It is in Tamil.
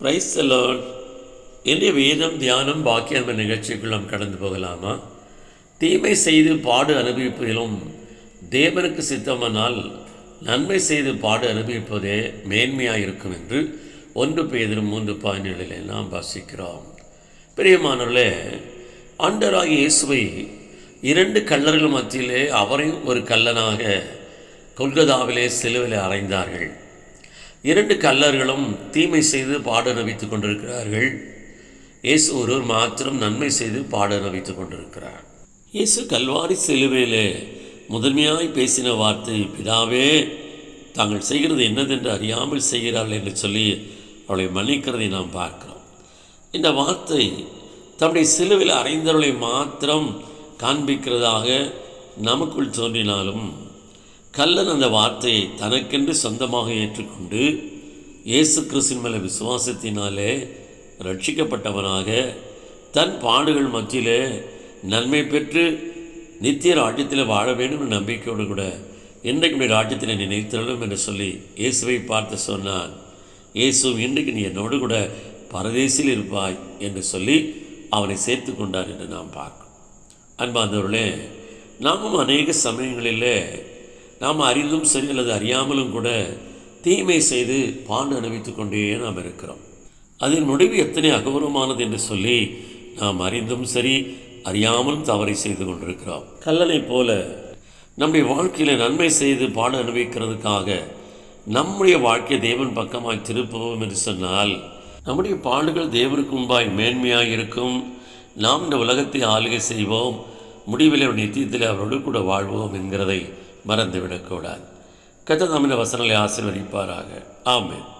பிரைஸ் செல்லோன் இன்றைய வேதம் தியானம் பாக்கியம் நிகழ்ச்சிக்குள்ளும் நிகழ்ச்சிக்குள் நாம் கடந்து போகலாமா? தீமை செய்து பாடு அனுபவிப்பதிலும் தேவனுக்கு சித்தமானால் நன்மை செய்து பாடு அனுபவிப்பதே மேன்மையாக இருக்கும் என்று ஒன்று பேதிரும் மூன்று பதினேழில் நாம் வாசிக்கிறோம். பிரியமானவர்களே ஆண்டராகிய இயேசுவை இரண்டு கல்லர்கள் மத்தியிலே அவரையும் ஒரு கல்லனாக கொல்கதாவிலே சிலுவிலே அறைந்தார்கள். இரண்டு கல்லர்களும் தீமை செய்து பாட கொண்டிருக்கிறார்கள். இயேசு ஒருவர் மாத்திரம் நன்மை செய்து பாட கொண்டிருக்கிறார். இயேசு கல்வாரி சிலுவையிலே முதன்மையாய் பேசின வார்த்தை பிதாவே தாங்கள் செய்கிறது என்னதென்று அறியாமல் செய்கிறார்கள் என்று சொல்லி அவளை மன்னிக்கிறதை நாம் பார்க்கிறோம். இந்த வார்த்தை தம்முடைய சிலுவையில் அறைந்தவர்களை மாத்திரம் காண்பிக்கிறதாக நமக்குள் தோன்றினாலும் கல்லன் அந்த வார்த்தையை தனக்கென்று சொந்தமாக ஏற்றுக்கொண்டு இயேசு கிறிஸ்தின் மேலே விசுவாசத்தினாலே ரட்சிக்கப்பட்டவனாக தன் பாடுகள் மத்தியிலே நன்மை பெற்று நித்திய ராஜ்யத்தில் வாழ வேண்டும் என்ற நம்பிக்கையோடு கூட இன்றைக்கு ராஜ்யத்தில் நினைத்தருளும் என்று சொல்லி இயேசுவை பார்த்து சொன்னான். இயேசு இன்றைக்கு நீ என்னோடு கூட பரதேசில் இருப்பாய் என்று சொல்லி அவனை சேர்த்து கொண்டார் என்று நாம் பார்க்கிறோம். அன்பாந்தவர்களே நாமும் அநேக சமயங்களிலே நாம் அறிந்தும் சரி அல்லது அறியாமலும் கூட தீமை செய்து பாண்டு அனுபவித்துக் கொண்டே நாம் இருக்கிறோம். அதன் முடிவு எத்தனை அகௌரவமானது என்று சொல்லி நாம் அறிந்தும் சரி அறியாமலும் தவறை செய்து கொண்டிருக்கிறோம். கல்லனை போல நம்முடைய வாழ்க்கையில் நன்மை செய்து பாடம் அனுபவிக்கிறதுக்காக நம்முடைய வாழ்க்கையை தேவன் பக்கமாய் திருப்புவோம் என்று சொன்னால் நம்முடைய பாடுகள் தேவனுக்கு முன்பாய் மேன்மையாக இருக்கும். நாம் இந்த உலகத்தை ஆளுகை செய்வோம். முடிவில் நித்தியத்தில் அவரோடு கூட வாழ்வோம் என்கிறதை மறந்துவிடக்கூடாது. கத்த தமிழ் வசனங்களை ஆசீர்வதிப்பாராக. ஆமேன்.